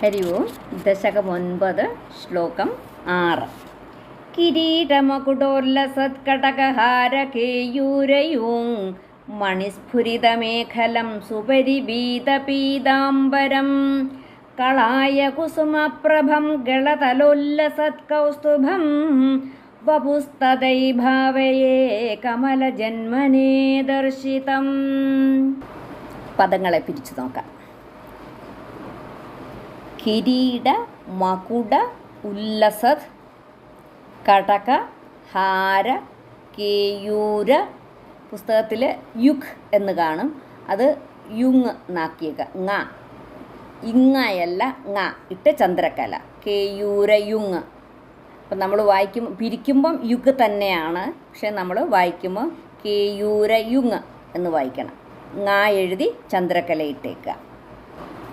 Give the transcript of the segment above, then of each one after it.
ഹരി ഓം ദശകം ഒൻപത് ശ്ലോകം ആറ്. കിരീടമകുടോല്ലസത്കടകഹാരകേയൂരയൂങ് മണിസ്ഫുരിതമേഖലം സുപരിവീതപീതാംബരം. കളായ കുസുമപ്രഭം ഗളതലോല്ലസത്കൗസ്തുഭം വപുസ്തതൈ ഭാവയേ കമലജന്മനേ ദർശിതം. പദങ്ങളെ പിരിച്ചു നോക്കാം. കിരീട മകുട ഉല്ലസത് കടക ഹാര കേയൂര പുസ്തകത്തിൽ യുഗ് എന്ന് കാണും. അത് യുങ് നാക്കിയക ങ. ഇങ്ങയല്ല ങ. ഇട്ട് ചന്ദ്രക്കല കേയൂര യുങ്. അപ്പം നമ്മൾ വായിക്കും പിരിക്കുമ്പം യുഗ് തന്നെയാണ്. പക്ഷെ നമ്മൾ വായിക്കുമ്പോൾ കേയൂര യുങ് എന്ന് വായിക്കണം. ങ എഴുതി ചന്ദ്രക്കല ഇട്ടേക്കുക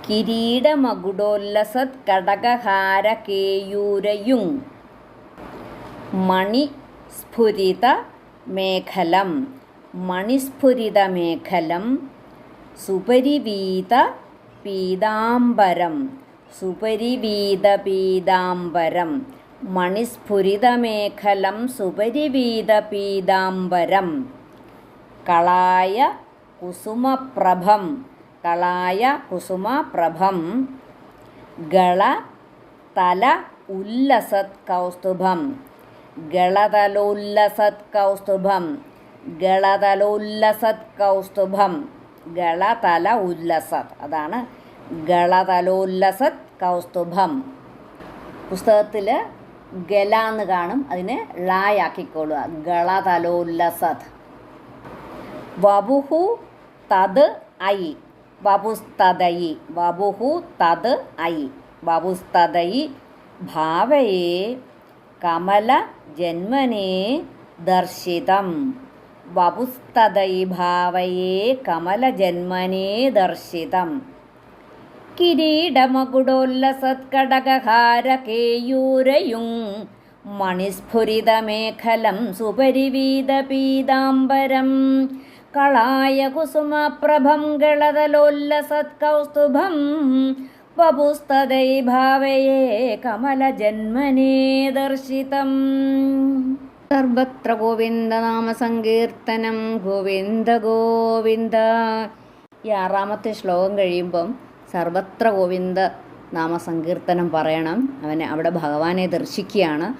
കിരീടമകുടോല്ലസത് കടകഹാര കേയൂരയുങ് മണിസ്ഫുരിത മേഖലം. മണിസ്ഫുരിതമേഖലം. സുപരിവീത പീതാംബരം. സുപരിവീത പീതാംബരം മണിസ്ഫുരിതമേഖലം. സുപരിവീത പീതാംബരം കളായ കുസുമപ്രഭം. കളായ കുസുമപ്രഭം. ഗള തല ഉല്ലസത് കൗസ്തുഭം. ഗളതലോല്ലസത് കൗസ്തുഭം. ഗളതലോല്ലസത് കൗസ്തുഭം. ഗളതല ഉല്ലസത്. അതാണ് ഗളതലോല്ലസത് കൗസ്തുഭം. പുസ്തകത്തിൽ ഗല എന്ന് കാണും. അതിനെ ളായാക്കിക്കോളുക ഗളതലോല്ലസത്. വപുഹു തത് ഐ. വപുസ്തതയി വപുഹു തത് ഐ. വപുസ്തതയി ഭാവയേ കമല ജന്മനേ ദർശിതം. വപുസ്തതയി ഭാവയേ കമലജന്മനേ ദർശിതം. കിരീടമകുടോല്ലസത്കടകഹാരകേയൂരയും മണിസ്ഫുരിതമേഖലം സുപരിവീതപീതാംബരം കളായ കുസുമപ്രഭം ഗളതലോല്ലസത്കൗസ്തുഭം വപുസ്തതൈ കമല ജന്മനേ ദർശിതം. സർവത്ര ഗോവിന്ദ നാമ ഗോവിന്ദനാമസങ്കീർത്തനം ഗോവിന്ദ ഗോവിന്ദ. ഈ ആറാമത്തെ ശ്ലോകം കഴിയുമ്പം സർവത്ര ഗോവിന്ദ നാമസങ്കീർത്തനം പറയണം. അവനെ അവിടെ ഭഗവാനെ ദർശിക്കുകയാണ്.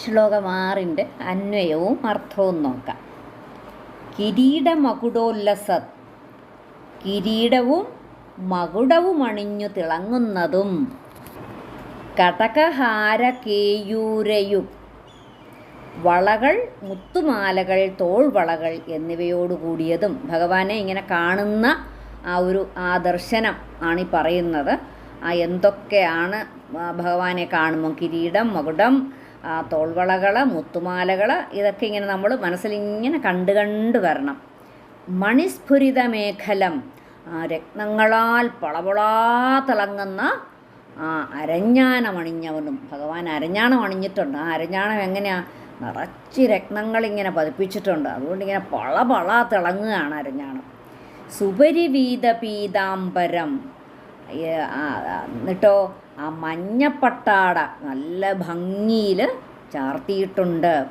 ശ്ലോകമാറിന്റെ അന്വയവും അർത്ഥവും നോക്കാം. കിരീടമകുടോല്ലസത്. കിരീടവും മകുടവും അണിഞ്ഞു തിളങ്ങുന്നതും. കടകഹാര കേയൂരയും വളകൾ മുത്തുമാലകൾ തോൾവളകൾ എന്നിവയോടുകൂടിയതും. ഭഗവാനെ ഇങ്ങനെ കാണുന്ന ആ ഒരു ആ ദർശനം ആണ് ഈ പറയുന്നത്. ആ എന്തൊക്കെയാണ് ഭഗവാനെ കാണുമ്പോൾ കിരീടം മകുടം തോൾവളകൾ മുത്തുമാലകൾ ഇതൊക്കെ ഇങ്ങനെ നമ്മൾ മനസ്സിലിങ്ങനെ കണ്ട് കണ്ട് വരണം. മണിസ്ഫുരിത മേഖലം ആ രത്നങ്ങളാൽ പളപളാ തിളങ്ങുന്ന ആ അരഞ്ഞാനമണിഞ്ഞവനും ഭഗവാൻ അരഞ്ഞാണം അണിഞ്ഞിട്ടുണ്ട്. ആ അരഞ്ഞാണം എങ്ങനെയാണ് നിറച്ച് രത്നങ്ങൾ ഇങ്ങനെ പതിപ്പിച്ചിട്ടുണ്ട്. അതുകൊണ്ട് ഇങ്ങനെ പള തിളങ്ങുകയാണ് അരഞ്ഞാണം. സുപരിവീത പീതാംബരം എന്നിട്ടോ ആ മഞ്ഞപ്പട്ടാട നല്ല ഭംഗിയിൽ ചാർത്തിയിട്ടുണ്ട്.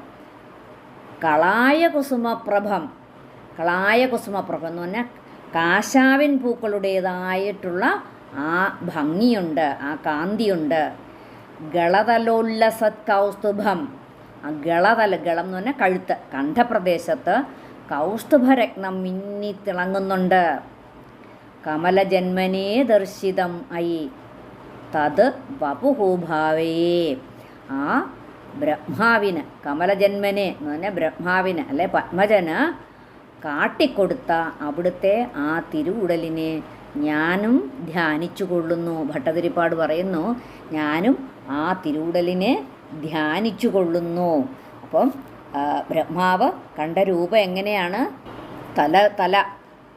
കളായ കുസുമപ്രഭം കളായ കുസുമപ്രഭം എന്ന് പറഞ്ഞാൽ കാശാവിൻ പൂക്കളുടേതായിട്ടുള്ള ആ ഭംഗിയുണ്ട് ആ കാന്തിയുണ്ട്. ഗളതലോല്ലസത് കൗസ്തുഭം. ആ ഗളതല ഗളം എന്ന് പറഞ്ഞാൽ കഴുത്ത് കണ്ഠപ്രദേശത്ത് കൗസ്തുഭരത്നം മിന്നി തിളങ്ങുന്നുണ്ട്. കമലജന്മനേ ദർശിതം ഐ തത് വപുഹൂഭാവയെ ആ ബ്രഹ്മാവിന് കമലജന്മനെ എന്ന് പറഞ്ഞാൽ ബ്രഹ്മാവിന് അല്ലെ പത്മജന് കാട്ടിക്കൊടുത്ത അവിടുത്തെ ആ തിരുവുടലിനെ ഞാനും ധ്യാനിച്ചു കൊള്ളുന്നു ഭട്ടതിരിപ്പാട് പറയുന്നു ഞാനും ആ തിരുവുടലിനെ ധ്യാനിച്ചു കൊള്ളുന്നു അപ്പം ബ്രഹ്മാവ് കണ്ട രൂപം എങ്ങനെയാണ്? തല തല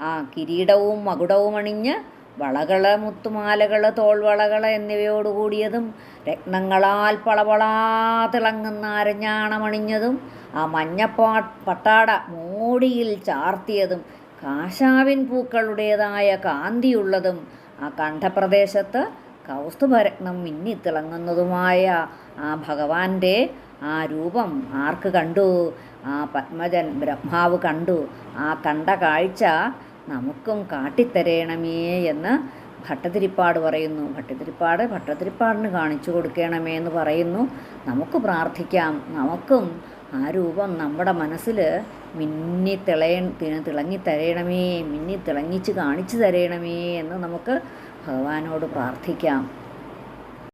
ആ കിരീടവും മകുടവും അണിഞ്ഞ് വളകൾ മുത്തുമാലകൾ തോൾവളകൾ എന്നിവയോടുകൂടിയതും രത്നങ്ങളാൽ പളപളാ തിളങ്ങുന്ന അരഞ്ഞാണമണിഞ്ഞതും ആ മഞ്ഞപ്പാ പട്ടാട മോടിയിൽ ചാർത്തിയതും കാശാവിൻ പൂക്കളുടേതായ കാന്തിയുള്ളതും ആ കണ്ഠപ്രദേശത്ത് കൗസ്തുഭരത്നം മിന്നിത്തിളങ്ങുന്നതുമായ ആ ഭഗവാന്റെ ആ രൂപം ആർക്ക് കണ്ടു? ആ പത്മജൻ ബ്രഹ്മാവ് കണ്ടു. ആ കണ്ട കാഴ്ച നമുക്കും കാട്ടിത്തരേണമേ എന്ന് ഭട്ടതിരിപ്പാട് പറയുന്നു. ഭട്ടതിരിപ്പാട് ഭട്ടതിരിപ്പാടിന് കാണിച്ചു കൊടുക്കണമേ എന്ന് പറയുന്നു. നമുക്ക് പ്രാർത്ഥിക്കാം. നമുക്കും ആ രൂപം നമ്മുടെ മനസ്സിൽ മിന്നി തിളയ തിളങ്ങി തരയണമേ മിന്നി തിളങ്ങിച്ച് കാണിച്ചു തരയണമേ എന്ന് നമുക്ക് ഭഗവാനോട് പ്രാർത്ഥിക്കാം.